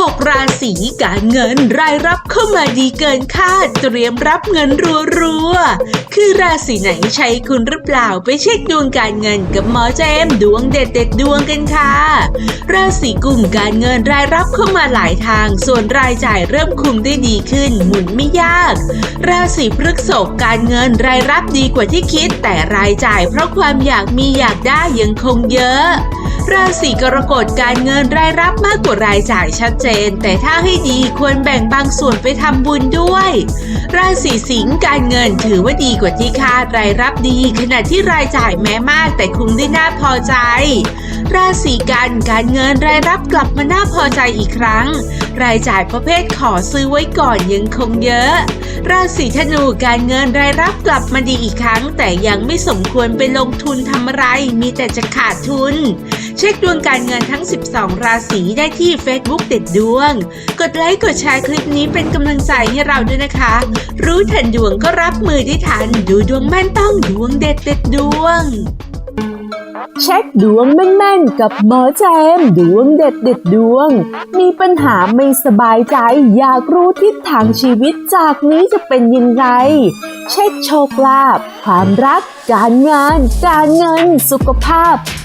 6 ราศีการเงินรายรับเข้ามาดีเกินคาดเตรียมรับเงินรัวๆ คือราศีไหนใช้คุณหรือเปล่าไปเช็คดวงการเงินกับหมอเจมส์ดวงเด็ดเด็ดดวงกันค่ะ ราศีกุมการเงินรายรับเข้ามาหลายทาง ส่วนรายจ่ายเริ่มคุมได้ดีขึ้น หมุนไม่ยาก ราศีพฤษภการเงินรายรับดีกว่าที่คิด แต่รายจ่ายเพราะความอยากมีอยากได้ยังคงเยอะ ราศีกรกฎการเงินรายรับมากกว่ารายจ่ายชัดเจน แต่ถ้าให้ดีควรแบ่งบางส่วนไปทำบุญด้วย ราศีสิงห์การเงินถือว่าดีกว่าที่คาดรายรับดี ขณะที่รายจ่ายแม้มาก แต่คุมได้น่าพอใจ ราศีกันการเงินรายรับกลับมาน่าพอใจอีกครั้ง รายจ่ายประเภทขอซื้อไว้ก่อนยังคงเยอะ ราศีธนูการเงินรายรับกลับมาดีอีกครั้ง แต่ยังไม่สมควรไปลงทุนทำอะไรมีแต่จะขาดทุน เช็คดวงการเงินทั้ง 12 ราศีได้ที่ Facebook เด็ดดวง กดไลค์กดแชร์คลิปนี้เป็นกำลังใจให้เราด้วยนะคะ รู้ทันดวงก็รับมือได้ทัน ดูดวงแม่นต้องดวงเด็ดเด็ดดวง เช็คดวงแม่นๆกับหมอแจมดวงเด็ดเด็ดดวง มีปัญหาไม่สบายใจ อยากรู้ทิศทางชีวิตจากนี้จะเป็นยังไงเช็คโชคลาภความรัก การงาน การเงิน สุขภาพ